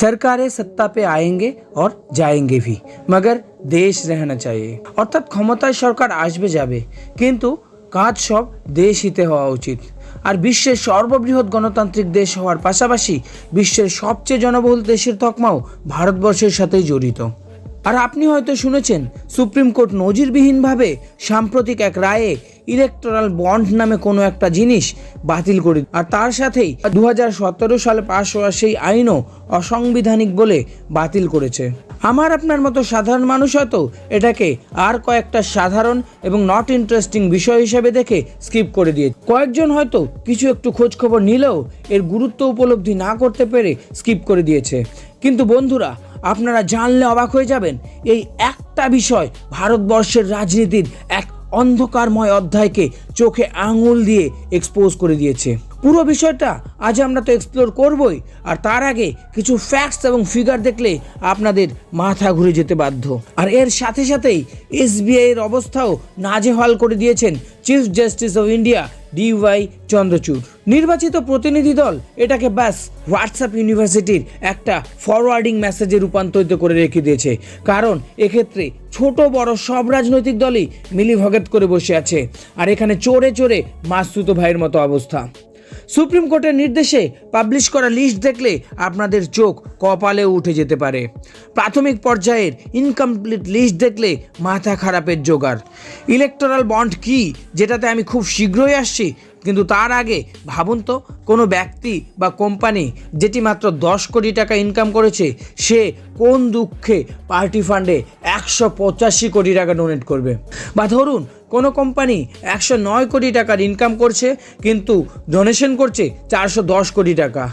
सरकारें सत्ता पे आएंगे और जाएंगे भी मगर দেশ रहना चाहिए অর্থাৎ ক্ষমতায় সরকার আসবে যাবে কিন্তু কাজ সব দেশ হিতে হওয়া উচিত আর বিশ্বের সর্ববৃহৎ গণতান্ত্রিক দেশ হওয়ার পাশাপাশি বিশ্বের সবচেয়ে জনবহুল দেশের তকমাও ভারতবর্ষের সাথেই জড়িত আর আপনি হয়তো শুনেছেন সুপ্রিম কোর্ট নজিরবিহীনভাবে সাম্প্রতিক এক রায়ে ইলেকট্রাল বন্ড নামে কোনো একটা জিনিস বাতিল করে আর তার সাথেই দু হাজার সতেরো সালে পাশ হওয়া সেই আইনও অসাংবিধানিক বলে বাতিল করেছে। আমার আপনার মতো সাধারণ মানুষ হয়তো এটাকে আর কয়েকটা সাধারণ এবং নট ইন্টারেস্টিং বিষয় হিসেবে দেখে স্কিপ করে দিয়ে কয়েকজন হয়তো কিছু একটু খোঁজ খবর নিলেও এর গুরুত্ব উপলব্ধি না করতে পেরে স্কিপ করে দিয়েছে। কিন্তু বন্ধুরা, আপনারা জানলে অবাক হয়ে যাবেন, এই একটা বিষয় ভারতবর্ষের রাজনীতির এক অন্ধকারময় অধ্যায়কে চোখে আঙুল দিয়ে এক্সপোজ করে দিয়েছে। পুরো বিষয়টা আজ আমরা তো এক্সপ্লোর করবই, আর তার আগে কিছু ফ্যাক্টস এবং ফিগার দেখলে আপনাদের মাথা ঘুরে যেতে বাধ্য। আর এর সাথে সাথেই এসবিআই এর অবস্থাও নাজেহাল করে দিয়েছেন chief justice of India DY Chandrachud. নির্বাচিত প্রতিনিধি দল এটাকে ব্যাস হোয়াটসঅ্যাপ ইউনিভার্সিটির একটা ফরওয়ার্ডিং মেসেজে রূপান্তরিত করে রেখে দিয়েছে। কারণ এক্ষেত্রে ছোট বড় সব রাজনৈতিক দলই মিলিভগত করে বসে আছে। আর এখানে চোরে চোরে মাসুত ভাইয়ের মতো অবস্থা। সুপ্রিম কোর্টের নির্দেশে পাবলিশ করা লিস্ট দেখলে আপনাদের চোখ কপালে উঠে যেতে পারে। প্রাথমিক পর্যায়ের ইনকমপ্লিট লিস্ট দেখলে মাথা খারাপের জোগাড়। ইলেকটোরাল বন্ড কি, যেটাতে আমি খুব শীঘ্রই আসছি কিন্তু তার আগে ভাবুন তো, কোনো ব্যক্তি বা কোম্পানি যেটি মাত্র দশ কোটি টাকা ইনকাম করেছে, সে কোন দুঃখে পার্টি ফান্ডে একশো পঁচাশি কোটি টাকা ডোনেট করবে? বা ধরুন, কোনো কোম্পানি একশো নয় কোটি টাকার ইনকাম করছে, কিন্তু ডোনেশন করছে চারশো দশ কোটি টাকা।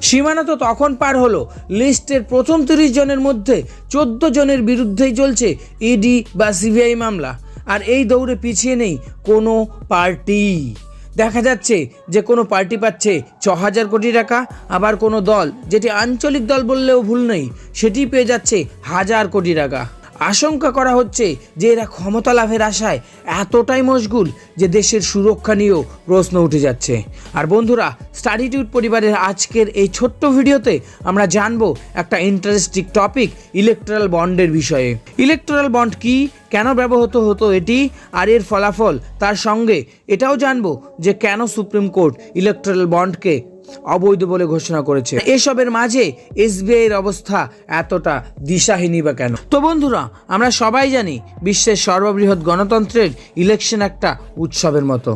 সীমানা তো তখন পার হলো, লিস্টের প্রথম তিরিশ জনের মধ্যে চোদ্দ জনের বিরুদ্ধেই চলছে ইডি বা সিবিআই মামলা। আর এই দৌড়ে পিছিয়ে নেই কোনো পার্টি। দেখা যাচ্ছে যে কোনো পার্টি পাচ্ছে ছ হাজার কোটি টাকা, আবার কোনো দল, যেটি আঞ্চলিক দল বললেও ভুল নেই, সেটি পেয়ে যাচ্ছে হাজার কোটি টাকা। আশঙ্কা করা হচ্ছে যে এরা ক্ষমতা লাভের আশায় এতটাই মশগুল যে দেশের সুরক্ষা নিয়েও প্রশ্ন উঠে যাচ্ছে। আর বন্ধুরা স্টাডিটিউড পরিবারের আজকের এই ছোট্ট ভিডিওতে আমরা জানব একটা ইন্টারেস্টিং টপিক ইলেকট্রাল বন্ডের বিষয়ে। ইলেকট্রাল বন্ড কি, কেন ব্যবহৃত হতো এটি, আর এর ফলাফল তার সঙ্গে এটাও জানব যে কেন সুপ্রিম কোর্ট ইলেকট্রাল বন্ডকে অবৈধ বলে ঘোষণা করেছে। এসবের মাঝে এসবিআই এর অবস্থা এতটা দিশাহীনই বা কেন? তো বন্ধুরা, আমরা সবাই জানি বিশ্বের সর্ববৃহৎ গণতন্ত্রের ইলেকশন একটা উৎসবের মতো।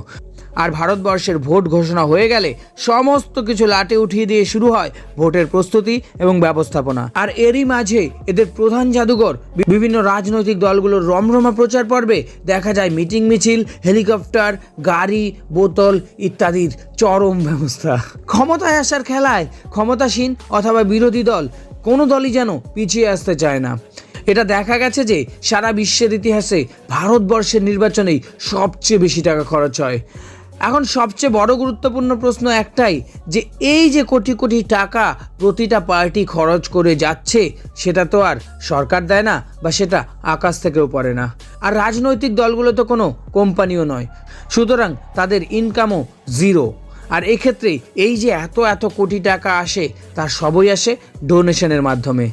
আর ভারতবর্ষের ভোট ঘোষণা হয়ে গেলে সমস্ত কিছু লাটে উঠিয়ে দিয়ে শুরু হয় ভোটের প্রস্তুতি এবং ব্যবস্থাপনা। আর এরই মাঝে এদের প্রধান জাদুঘর, বিভিন্ন রাজনৈতিক দলগুলোর রমরমা প্রচার পর্বে দেখা যায় মিটিং মিছিল, হেলিকপ্টার, গাড়ি, বোতল ইত্যাদির চরম ব্যবস্থা। ক্ষমতায় আসার খেলায় ক্ষমতাসীন অথবা বিরোধী দল কোনো দলই যেন পিছিয়ে আসতে চায় না। এটা দেখা গেছে যে সারা বিশ্বের ইতিহাসে ভারতবর্ষের নির্বাচনেই সবচেয়ে বেশি টাকা খরচ হয়। এখন সবচেয়ে বড় গুরুত্বপূর্ণ প্রশ্ন একটাই যে এই যে কোটি কোটি টাকা প্রতিটা পার্টি খরচ করে যাচ্ছে, সেটা তো আর সরকার দেয় না বা সেটা আকাশ থেকেও পড়ে না। আর রাজনৈতিক দলগুলো তো কোনো কোম্পানিও নয়। সুতরাং তাদের ইনকামও জিরো আর এক্ষেত্রে এই যে এত এত কোটি টাকা আসে তার সবই আসে ডোনেশনের মাধ্যমে।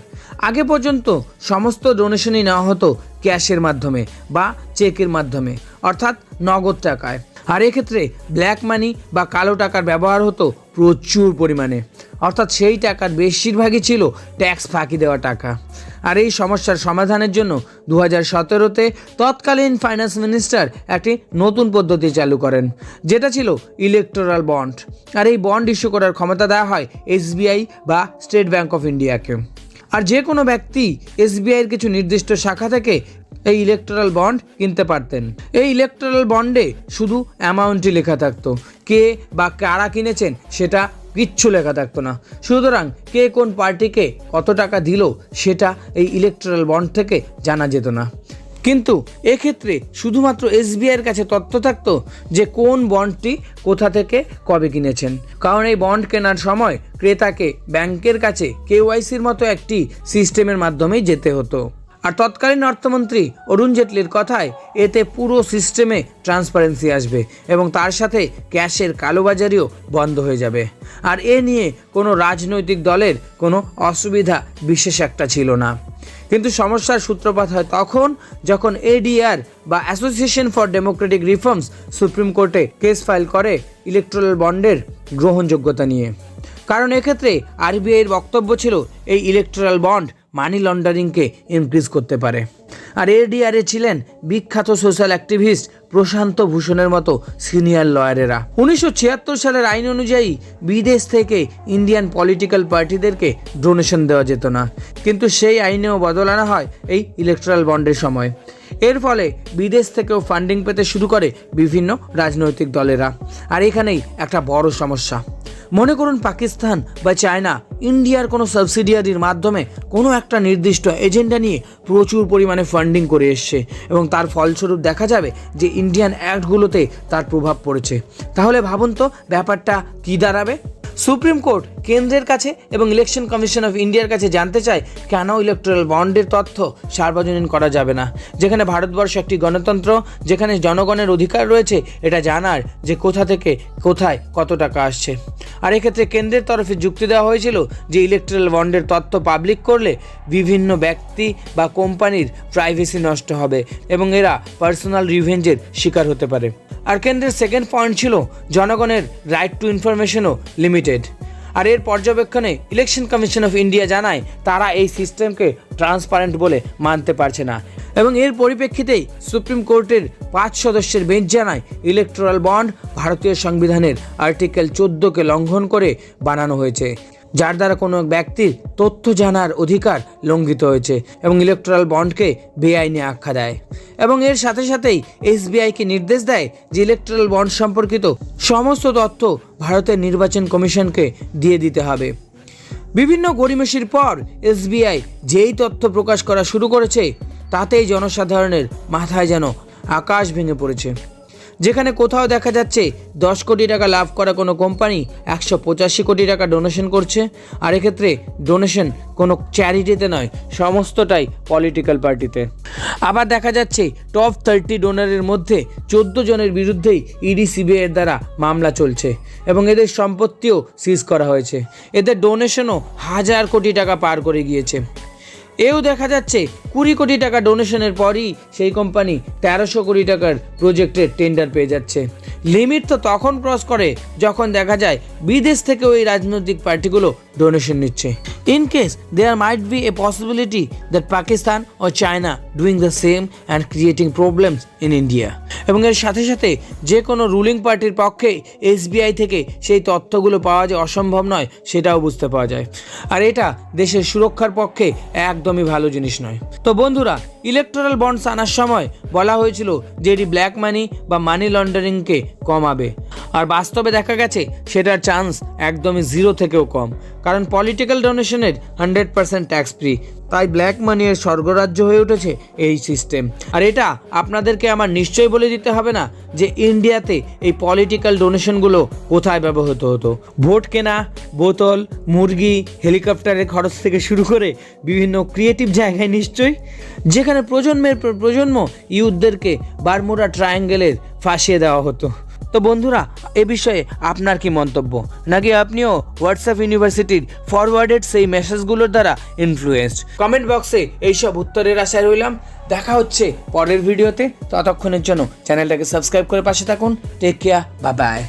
আগে পর্যন্ত সমস্ত ডোনেশনই নেওয়া হতো ক্যাশের মাধ্যমে বা চেকের মাধ্যমে, অর্থাৎ নগদ টাকায়। আর এক্ষেত্রে ব্ল্যাক মানি বা কালো টাকার ব্যবহার হতো প্রচুর পরিমাণে। অর্থাৎ সেই টাকার বেশিরভাগই ছিল ট্যাক্স ফাঁকি দেওয়া টাকা। আর এই সমস্যার সমাধানের জন্য দু হাজার সতেরোতে তৎকালীন ফাইন্যান্স মিনিস্টার একটি নতুন পদ্ধতি চালু করেন, যেটা ছিল ইলেকটোরাল বন্ড আর এই বন্ড ইস্যু করার ক্ষমতা দেওয়া হয় এসবিআই বা স্টেট ব্যাঙ্ক অফ ইন্ডিয়াকে আর যে কোনো ব্যক্তি এসবিআইয়ের কিছু নির্দিষ্ট শাখা থেকে এই ইলেকট্রাল বন্ড কিনতে পারতেন। এই ইলেকট্রাল বন্ডে শুধু অ্যামাউন্টই লেখা থাকতো। কে বা কারা কিনেছেন সেটা কিচ্ছু লেখা থাকতো না। সুতরাং কে কোন পার্টিকে কত টাকা দিল সেটা এই ইলেকট্রাল বন্ড থেকে জানা যেত না। কিন্তু এক্ষেত্রে শুধুমাত্র এসবিআইয়ের কাছে তথ্য থাকতো যে কোন বন্ডটি কোথা থেকে কবে কিনেছেন। কারণ এই বন্ড কেনার সময় ক্রেতাকে ব্যাংকের কাছে কেওয়াইসির মতো একটি সিস্টেমের মাধ্যমেই যেতে হতো। আর তৎকালীন অর্থমন্ত্রী অরুণ জেটলির কথায় এতে পুরো সিস্টেমে ট্রান্সপারেন্সি আসবে এবং তার সাথে ক্যাশের কালোবাজারিও বন্ধ হয়ে যাবে। আর এ নিয়ে কোনো রাজনৈতিক দলের কোনো অসুবিধা বিশেষ একটা ছিল না। কিন্তু সমস্যার সূত্রপাত হয় তখন যখন এডিআর বা association for democratic reforms supreme কোর্টে কেস ফাইল করে ইলেকট্রাল বন্ডের গ্রহণযোগ্যতা নিয়ে। কারণ এক্ষেত্রে আরবিআইয়ের বক্তব্য ছিল, এই ইলেকট্রাল বন্ড মানি লন্ডারিংকে ইনক্রিজ করতে পারে। আর এডিআরে ছিলেন বিখ্যাত সোশ্যাল অ্যাক্টিভিস্ট প্রশান্ত ভূষণের মতো সিনিয়র লয়ারেরা। উনিশশো ছিয়াত্তর সালের আইন অনুযায়ী বিদেশ থেকে ইন্ডিয়ান পলিটিক্যাল পার্টিদেরকে ডোনেশন দেওয়া যেত না। কিন্তু সেই আইনেও বদল আনা হয় এই ইলেকট্রাল বন্ডের সময়। এর ফলে বিদেশ থেকেও ফান্ডিং পেতে শুরু করে বিভিন্ন রাজনৈতিক দলেরা। আর এখানেই একটা বড় সমস্যা। মনে করুন পাকিস্তান বা চায়না, ইন্ডিয়ার কোনো সাবসিডিয়ারির মাধ্যমে কোনো একটা নির্দিষ্ট এজেন্ডা নিয়ে প্রচুর পরিমাণে ফান্ডিং করে এসছে এবং তার ফলস্বরূপ দেখা যাবে যে ইন্ডিয়ান অ্যাক্টগুলোতে তার প্রভাব পড়েছে। তাহলে ভাবুন তো, ব্যাপারটা কী দাঁড়াবে? সুপ্রিম কোর্ট কেন্দ্রের কাছে এবং ইলেকশন কমিশন অফ ইন্ডিয়ার কাছে জানতে চায় কেন ইলেকট্রাল বন্ডের তথ্য সার্বজনীন করা যাবে না। যেখানে ভারতবর্ষ একটি গণতন্ত্র, যেখানে জনগণের অধিকার রয়েছে, এটা জানার যে কোথা থেকে কোথায় কত টাকা আসছে। আর এক্ষেত্রে কেন্দ্রের তরফে যুক্তি দেওয়া হয়েছিল যে ইলেকট্রাল বন্ডের তথ্য পাবলিক করলে বিভিন্ন ব্যক্তি বা কোম্পানির প্রাইভেসি নষ্ট হবে এবং এরা পার্সোনাল রিভেঞ্জের শিকার হতে পারে। আর কেন্দ্রের সেকেন্ড পয়েন্ট ছিল জনগণের রাইট টু ইনফরমেশনও লিমিটেড আর এর পর্যবেক্ষণে ইলেকশন কমিশন অফ ইন্ডিয়া জানায়, তারা এই সিস্টেমকে ট্রান্সপারেন্ট বলে মানতে পারছে না। এবং এর পরিপ্রেক্ষিতেই সুপ্রিম কোর্টের পাঁচ সদস্যের বেঞ্চ জানায়, ইলেকট্রাল বন্ড ভারতীয় সংবিধানের আর্টিকেল চোদ্দোকে লঙ্ঘন করে বানানো হয়েছে। যার দ্বারা কোনো ব্যক্তির তথ্য জানার অধিকার লঙ্ঘিত হয়েছে এবং ইলেকট্রাল বন্ডকে বেআইনি আখ্যা দেয়। এবং এর সাথে সাথেই এসবিআইকে নির্দেশ দেয় যে ইলেকট্রাল বন্ড সম্পর্কিত সমস্ত তথ্য ভারতের নির্বাচন কমিশনকে দিয়ে দিতে হবে। বিভিন্ন গড়িমেশির পর এসবিআই যেই তথ্য প্রকাশ করা শুরু করেছে, তাতেই জনসাধারণের মাথায় যেন আকাশ ভেঙে পড়েছে। যেখানে কোথাও দেখা যাচ্ছে দশ কোটি টাকা লাভ করা কোনো কোম্পানি, একশো পঁচাশি কোটি টাকা ডোনেশন করছে। আর এক্ষেত্রে ডোনেশন কোনো চ্যারিটিতে নয়, সমস্তটাই পলিটিক্যাল পার্টিতে আবার দেখা যাচ্ছে টপ থার্টি ডোনারের মধ্যে চোদ্দ জনের বিরুদ্ধেই ইডি সিবিআইয়ের দ্বারা মামলা চলছে এবং এদের সম্পত্তিও সিজ করা হয়েছে। এদের ডোনেশনও হাজার কোটি টাকা পার করে গিয়েছে। এও দেখা যাচ্ছে কুড়ি কোটি টাকা ডোনেশনের পরই সেই কোম্পানি তেরোশো কোটি টাকার প্রজেক্টের টেন্ডার পেয়ে যাচ্ছে। লিমিট তো তখন ক্রস করে যখন দেখা যায় বিদেশ থেকে ওই রাজনৈতিক পার্টিগুলো ডোনেশন নিচ্ছে। In case there might be a possibility that Pakistan O China doing the same and creating problems in India এবং এর সাথে সাথে যে কোনো রুলিং পার্টির পক্ষে এসবিআই থেকে সেই তথ্যগুলো পাওয়া যে অসম্ভব নয়, সেটাও বুঝতে পাওয়া যায়। আর এটা দেশের সুরক্ষার পক্ষে একদমই ভালো জিনিস নয়। তো বন্ধুরা ইলেকট্রাল বন্ডস আনার সময় বলা হয়েছিল যে এটি ব্ল্যাক মানি বা মানি লন্ডারিংকে কমাবে। আর বাস্তবে দেখা গেছে সেটার চান্স একদমই জিরো থেকেও কম। কারণ পলিটিক্যাল ডোনেশনের হান্ড্রেড পার্সেন্ট ট্যাক্স ফ্রি তাই ব্ল্যাক মানি এর স্বর্গরাজ্য হয়ে উঠেছে এই সিস্টেম আর এটা আপনাদেরকে আমার নিশ্চয়ই বলে দিতে হবে না যে ইন্ডিয়াতে এই পলিটিক্যাল ডোনেশনগুলো কোথায় ব্যবহৃত হতো। ভোট কেনা, বোতল, মুরগি হেলিকপ্টারের খরচ থেকে শুরু করে বিভিন্ন ক্রিয়েটিভ জায়গায় নিশ্চয়ই, যেখানে প্রজন্মের পর প্রজন্ম ইউথদেরকে বারমুরা ট্রায়াঙ্গেলের ফাঁসিয়ে দেওয়া হতো। তো বন্ধুরা, এ বিষয়ে আপনার কি মন্তব্য? নাকি আপনিও হোয়াটসঅ্যাপ ইউনিভার্সিটির ফরওয়ার্ডেড সেই মেসেজগুলোর দ্বারা ইনফ্লুয়েসড কমেন্ট বক্সে এইসব উত্তরের আশায় রইলাম। দেখা হচ্ছে পরের ভিডিওতে। ততক্ষণের জন্য চ্যানেলটাকে সাবস্ক্রাইব করে পাশে থাকুন। টেক কেয়ার বা বাই